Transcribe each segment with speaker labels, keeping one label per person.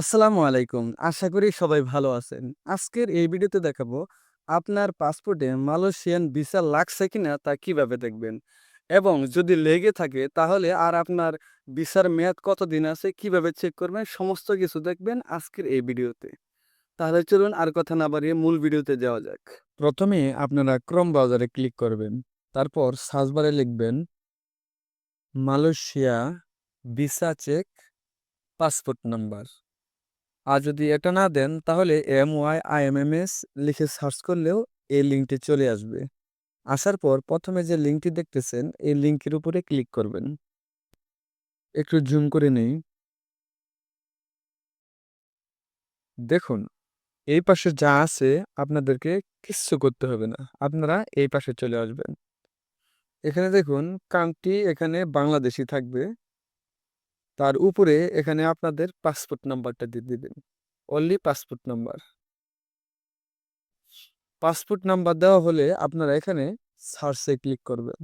Speaker 1: আসসালামু আলাইকুম। আশা করি সবাই ভালো আছেন। আজকের এই ভিডিওতে দেখাবো আপনার পাসপোর্টে মালয়েশিয়ান ভিসা লাগছে কিনা তা কীভাবে দেখবেন? এবং যদি লেগে থাকে তাহলে আর আপনার ভিসার মেয়াদ কতদিন আছে কীভাবে চেক করবেন সমস্ত কিছু দেখবেন আজকের এই ভিডিওতে। তাহলে চলুন আর কথা না বাড়িয়ে মূল ভিডিওতে যাওয়া যাক। প্রথমে আপনারা ক্রম ব্রাউজারে ক্লিক করবেন। তারপর সার্চ বারে লিখবেন, Malaysia visa check passport number. আর যদি এটা না দেন, তাহলে MYIMMS লিখে সার্চ করলেও এই লিঙ্কটি চলে আসবে। আসার পর প্রথমে যে লিঙ্কটি দেখতেছেন, এই লিঙ্কের উপরে ক্লিক করবেন। একটু জুম করে নেই। দেখুন, এই পাশে যা আছে আপনাদেরকে কিচ্ছু করতে হবে না। আপনারা এই পাশে চলে আসবেন। এখানে দেখুন কান্ট্রি এখানে বাংলাদেশি থাকবে। তার উপরে এখানে আপনাদের পাসপোর্ট নাম্বারটা দিয়ে দিবেন। Only passport number. Passport number দেওয়া হলে আপনারা এখানে সার্চে ক্লিক করবেন।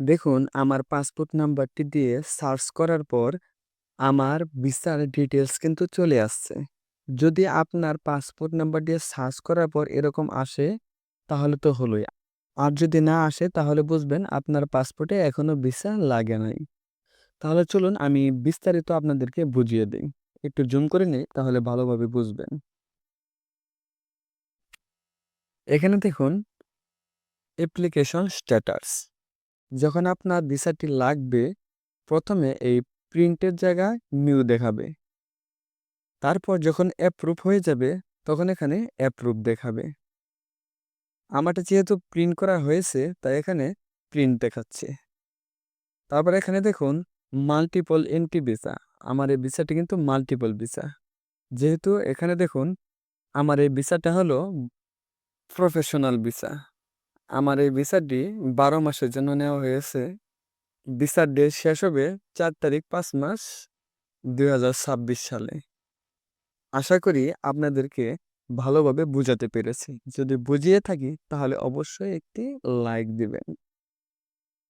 Speaker 1: দেখুন, আমার পাসপোর্ট নাম্বারটি দিয়ে সার্চ করার পর আমার ভিসার ডিটেলস কিন্তু চলে আসছে। যদি আপনার পাসপোর্ট নাম্বার দিয়ে সার্চ করার পর এরকম আসে, তাহলে তো হলোই। আর যদি না আসে, তাহলে বুঝবেন আপনার পাসপোর্টে এখনও ভিসা লাগে নাই। তাহলে চলুন আমি বিস্তারিত আপনাদেরকে বুঝিয়ে দিই একটু জুম করে নেই, তাহলে ভালোভাবে বুঝবেন। এখানে দেখুন অ্যাপ্লিকেশন স্ট্যাটাস। যখন আপনার ভিসাটি লাগবে, প্রথমে এই প্রিন্টের জায়গায় নিউ দেখাবে। তারপর যখন অ্যাপ্রুভ হয়ে যাবে, তখন এখানে অ্যাপ্রুভ দেখাবে। আমারটা যেহেতু প্রিন্ট করা হয়েছে, তাই এখানে প্রিন্ট দেখাচ্ছে। তারপর এখানে দেখুন মাল্টিপল এন্ট্রি ভিসা। আমার এই ভিসাটি কিন্তু মাল্টিপল ভিসা। যেহেতু এখানে দেখুন, আমার এই ভিসাটা হলো প্রফেশনাল ভিসা। আমার এই ভিসাটি ১২ মাসের জন্য নেওয়া হয়েছে। ভিসার ডেট শেষ হবে চার তারিখ পাঁচ মাস ২০২৬ সালে। আশা করি আপনাদেরকে ভালোভাবে বুঝাতে পেরেছি। যদি বুঝিয়ে থাকি, তাহলে অবশ্যই একটি লাইক দিবেন।